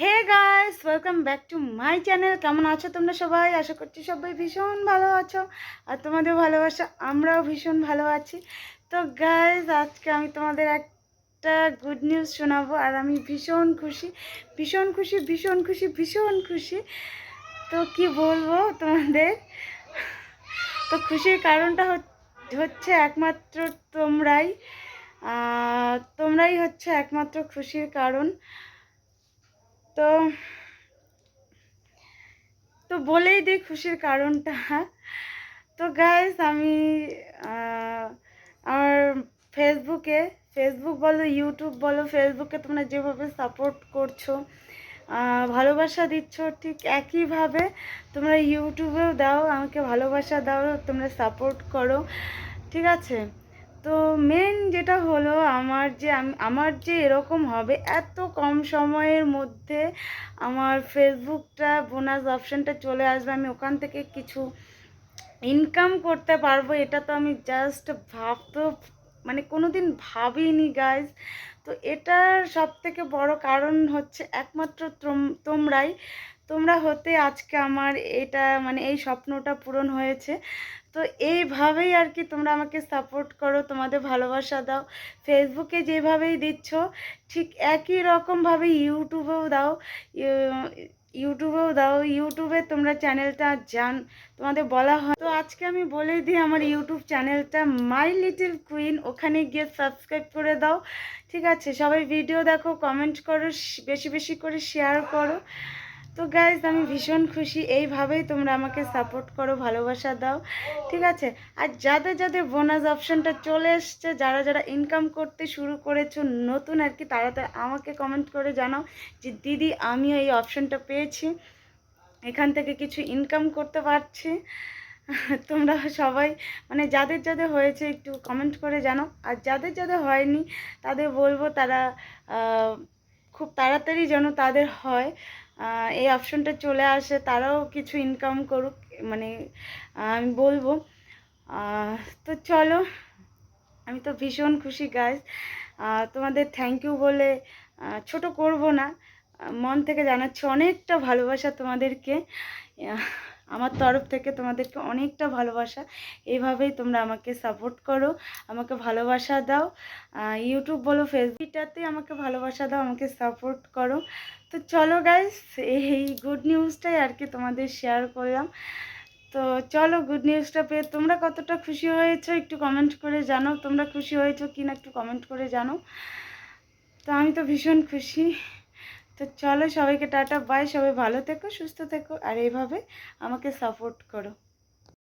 Hey guys welcome back to my channel কেমন আছো তোমরা সবাই? আশা করছি সবাই ভীষণ ভালো আছো। আর তোমাদের ভালোবাসা, আমরাও ভীষণ ভালো আছি। তো গাইস আজকে আমি তোমাদের একটা গুড নিউজ শোনাবো আর আমি ভীষণ খুশি ভীষণ খুশি ভীষণ খুশি ভীষণ খুশি। তো কি বলব তোমাদের? তো খুশির কারণটা হচ- হচ্ছে একমাত্র তোমরাই। তোমরাই হচ্ছে একমাত্র খুশির কারণ। তো তো বলেই দিই খুশির কারণটা। তো গাইস আমি আমার ফেসবুকে, ফেসবুক বলো, ইউটিউব বলো, ফেসবুকে তোমরা যেভাবে সাপোর্ট করছ ভালোবাসা দিচ্ছ, ঠিক একইভাবে তোমরা ইউটিউবেও দাও, আমাকে ভালোবাসা দাও, তোমরা সাপোর্ট করো, ঠিক আছে? তো মেন যেটা হলো আমার যে আম- আমার যে এরকম হবে, এত কম সময়ের মধ্যে আমার ফেসবুকটা বোনাস অপশানটা চলে আসবে, আমি ওখান থেকে কিছু ইনকাম করতে পারব, এটা তো আমি জাস্ট ভাবতেও মানে কোনোদিন ভাবিনি গাইজ তো এটার সব থেকে বড় কারণ হচ্ছে একমাত্র তোম- তোমরাই। তোমরা হতে আজকে আমার এটা মানে এই স্বপ্নটা পূরণ হয়েছে। তো এইভাবেই আর কি তোমরা আমাকে সাপোর্ট করো, তোমাদের ভালোবাসা দাও। ফেসবুকে যেভাবেই দিচ্ছ, ঠিক একই রকমভাবে ইউটিউবেও দাও। ইউ- ইউটিউবেও দাও, ইউটিউবে তোমরা চ্যানেলটা জান, তোমাদের বলা হয়। তো আজকে আমি বলে দিই আমার ইউটিউব চ্যানেলটা মাই লিটিল কুইন ওখানে গিয়ে সাবস্ক্রাইব করে দাও। ঠিক আছে, সবাই ভিডিও দেখো কমেন্ট করো, বেশি বেশি করে শেয়ার করো। তো গাইজ আমি ভীষণ খুশি। এইভাবেই তোমরা আমাকে সাপোর্ট করো, ভালোবাসা দাও, ঠিক আছে? আর যাদের যাদের বোনাস অপশানটা চলে এসছে, যারা যারা ইনকাম করতে শুরু করেছ, নতুন আর কি, তারা আমাকে কমেন্ট করে জানাও যে, দিদি, আমিও এই অপশানটা পেয়েছি। এখান থেকে কিছু ইনকাম করতে পারছি। তোমরা সবাই মানে যাদের যাদের হয়েছে, একটু কমেন্ট করে জানো আর যাদের যাদের হয়নি, তাদের বলব তারা খুব তাড়াতাড়ি যেন তাদের হয়। এই অপশনটা চলে আসে, তারাও কিছু ইনকাম করুক মানে আমি বলব। তো চলো, আমি তো ভীষণ খুশি গাইজ তোমাদের থ্যাংক ইউ বলে ছোট করব না। মন থেকে জানাচ্ছি অনেকটা ভালোবাসা তোমাদেরকে। আমার তরফ থেকে তোমাদেরকে অনেকটা ভালোবাসা। এইভাবেই তোমরা আমাকে সাপোর্ট করো, আমাকে ভালোবাসা দাও। ইউটিউব বলো ফেসবুকটাতে আমাকে ভালোবাসা দাও, আমাকে সাপোর্ট করো। তো চলো গাইস এই গুড নিউজটাই আর কি তোমাদের শেয়ার করলাম। তো চলো গুড নিউজটা পেয়ে তোমরা কতটা খুশি হয়েছো একটু কমেন্ট করে জানো তোমরা খুশি হয়েছো কি না একটু কমেন্ট করে জানো তো আমি তো ভীষণ খুশি। তো চলো সবাইকে টাটা বাই সবাই ভালো থেকো, সুস্থ থেকো, আর এইভাবে আমাকে সাপোর্ট করো।